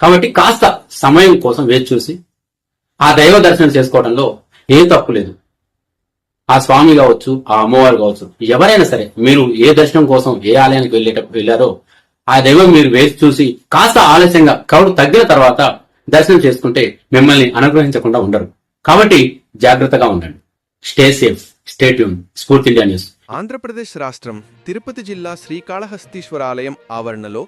కాబట్టి కాస్త సమయం కోసం వేచి చూసి ఆ దైవ దర్శనం చేసుకోవడంలో ఏ తప్పు లేదు. ఆ స్వామి కావచ్చు ఆ అమ్మవారు కావచ్చు ఎవరైనా సరే మీరు ఏ దర్శనం కోసం ఏ ఆలయానికి వెళ్ళేటప్పుడు వెళ్ళారో ఆ దైవం మీరు వేచి చూసి కాస్త ఆలస్యంగా క్రౌడ్ తగ్గిన తర్వాత దర్శనం చేసుకుంటే మిమ్మల్ని అనుగ్రహించకుండా ఉండరు. కాబట్టి జాగ్రత్తగా ఉండండి. Stay safe stay tune Spoorthi India news Andhra Pradesh రాష్ట్రం తిరుపతి జిల్లా శ్రీకాళహస్తీశ్వర ఆలయం ఆవరణలో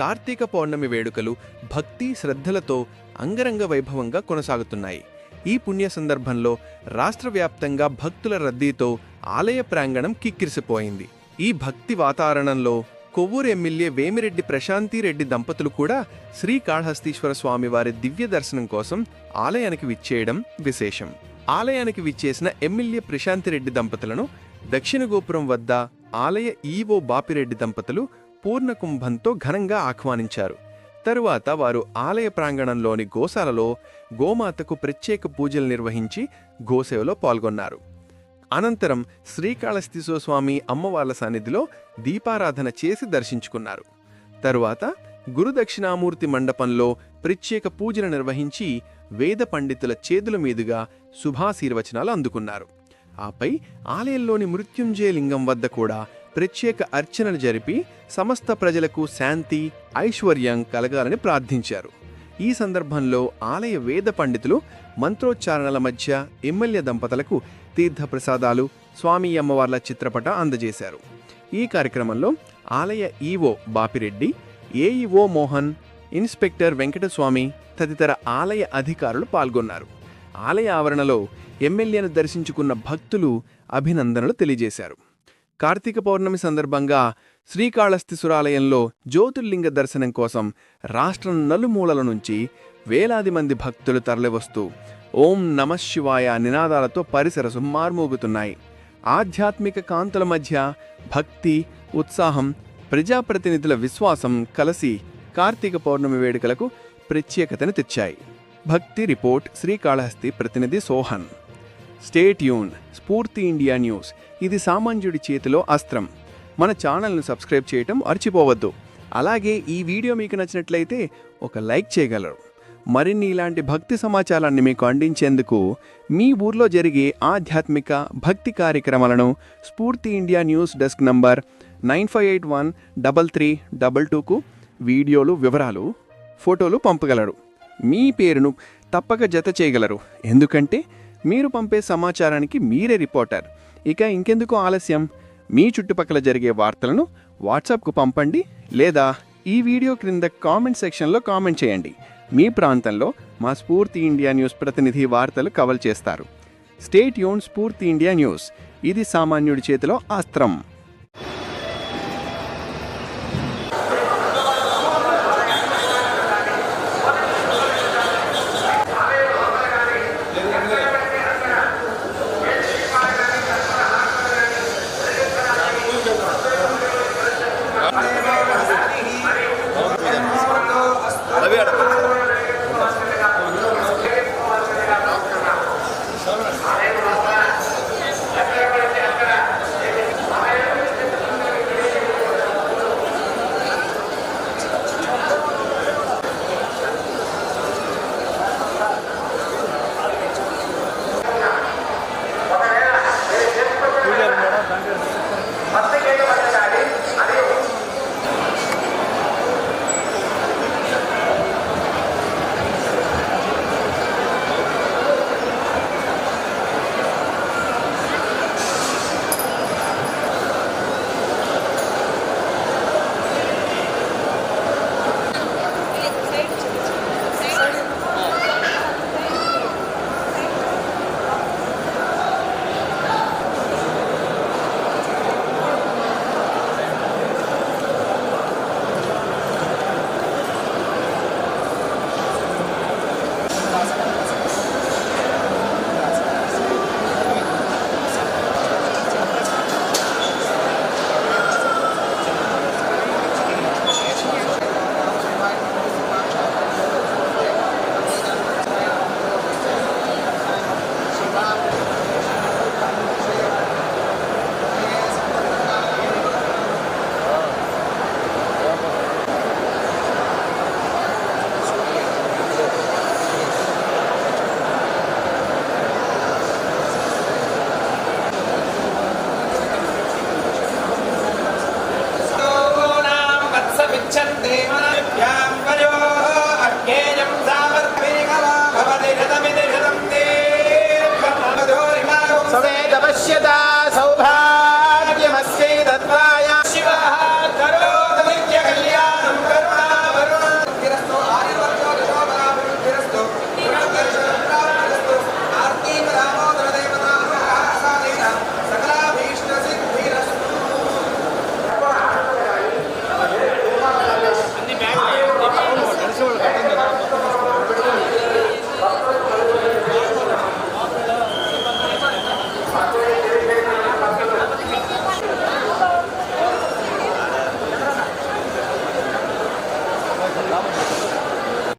కార్తీక పౌర్ణమి వేడుకలు భక్తి శ్రద్ధలతో అంగరంగ వైభవంగా కొనసాగుతున్నాయి. ఈ పుణ్య సందర్భంలో రాష్ట్ర వ్యాప్తంగా భక్తుల రద్దీతో ఆలయ ప్రాంగణం కిక్కిరిసిపోయింది. ఈ భక్తి వాతావరణంలో కొవ్వూరు ఎమ్మెల్యే వేమిరెడ్డి ప్రశాంతిరెడ్డి దంపతులు కూడా శ్రీకాళహస్తీశ్వర స్వామివారి దివ్య దర్శనం కోసం ఆలయానికి విచ్చేయడం విశేషం. ఆలయానికి విచ్చేసిన ఎమ్మెల్యే ప్రశాంతిరెడ్డి దంపతులను దక్షిణ గోపురం వద్ద ఆలయ ఈవో బాపిరెడ్డి దంపతులు పూర్ణకుంభంతో ఘనంగా ఆహ్వానించారు. తరువాత వారు ఆలయ ప్రాంగణంలోని గోశాలలో గోమాతకు ప్రత్యేక పూజలు నిర్వహించి గోసేవలో పాల్గొన్నారు. అనంతరం శ్రీకాళహస్తీశ్వర స్వామి అమ్మవార్ల సన్నిధిలో దీపారాధన చేసి దర్శించుకున్నారు. తరువాత గురుదక్షిణామూర్తి మండపంలో ప్రత్యేక పూజలు నిర్వహించి వేద పండితుల చేతుల మీదుగా శుభాశీర్వచనాలు అందుకున్నారు. ఆపై ఆలయంలోని మృత్యుంజయ లింగం వద్ద కూడా ప్రత్యేక అర్చనలు జరిపి సమస్త ప్రజలకు శాంతి ఐశ్వర్యం కలగాలని ప్రార్థించారు. ఈ సందర్భంలో ఆలయ వేద పండితులు మంత్రోచ్చారణల మధ్య ఎమ్మెల్యే దంపతులకు తీర్థప్రసాదాలు స్వామి అమ్మవార్ల చిత్రపట అందజేశారు. ఈ కార్యక్రమంలో ఆలయ EO Bapireddy AEO Mohan inspector Venkataswamy తదితర ఆలయ అధికారులు పాల్గొన్నారు. ఆలయ ఆవరణలో ఎమ్మెల్యేను దర్శించుకున్న భక్తులు అభినందనలు తెలియజేశారు. కార్తీక పౌర్ణమి సందర్భంగా శ్రీకాళహస్తిసురాలయంలో జ్యోతిర్లింగ దర్శనం కోసం రాష్ట్రం నలుమూలల నుంచి వేలాది మంది భక్తులు తరలివస్తూ ఓం నమ శివాయ నినాదాలతో పరిసరసు మార్మోగుతున్నాయి. ఆధ్యాత్మిక కాంతుల మధ్య భక్తి ఉత్సాహం ప్రజాప్రతినిధుల విశ్వాసం కలిసి కార్తీక పౌర్ణమి వేడుకలకు ప్రత్యేకతను తెచ్చాయి. భక్తి రిపోర్ట్ శ్రీకాళహస్తి ప్రతినిధి సోహన్. స్టేట్ యూన్ స్ఫూర్తి ఇండియా న్యూస్. ఇది సామాన్యుడి చేతిలో అస్త్రం. మన ఛానల్ను సబ్స్క్రైబ్ చేయటం మర్చిపోవద్దు. అలాగే ఈ వీడియో మీకు నచ్చినట్లయితే ఒక లైక్ చేయగలరు. మరిన్ని ఇలాంటి భక్తి సమాచారాన్ని మీకు అందించేందుకు మీ ఊర్లో జరిగే ఆధ్యాత్మిక భక్తి కార్యక్రమాలను Spoorthi India news desk number nine five eight one double three double టూకు వీడియోలు వివరాలు ఫోటోలు పంపగలరు. మీ పేరును తప్పక జత చేయగలరు. ఎందుకంటే మీరు పంపే సమాచారానికి మీరే రిపోర్టర్. ఇక ఇంకెందుకు ఆలస్యం? మీ చుట్టుపక్కల జరిగే వార్తలను వాట్సాప్కు పంపండి లేదా ఈ వీడియో క్రింద కామెంట్ సెక్షన్లో కామెంట్ చేయండి. మీ ప్రాంతంలో మా స్ఫూర్తి ఇండియా న్యూస్ ప్రతినిధి వార్తలు కవర్ చేస్తారు. స్టేట్ యూన్ స్ఫూర్తి ఇండియా న్యూస్. ఇది సామాన్యుడి చేతిలో అస్త్రం.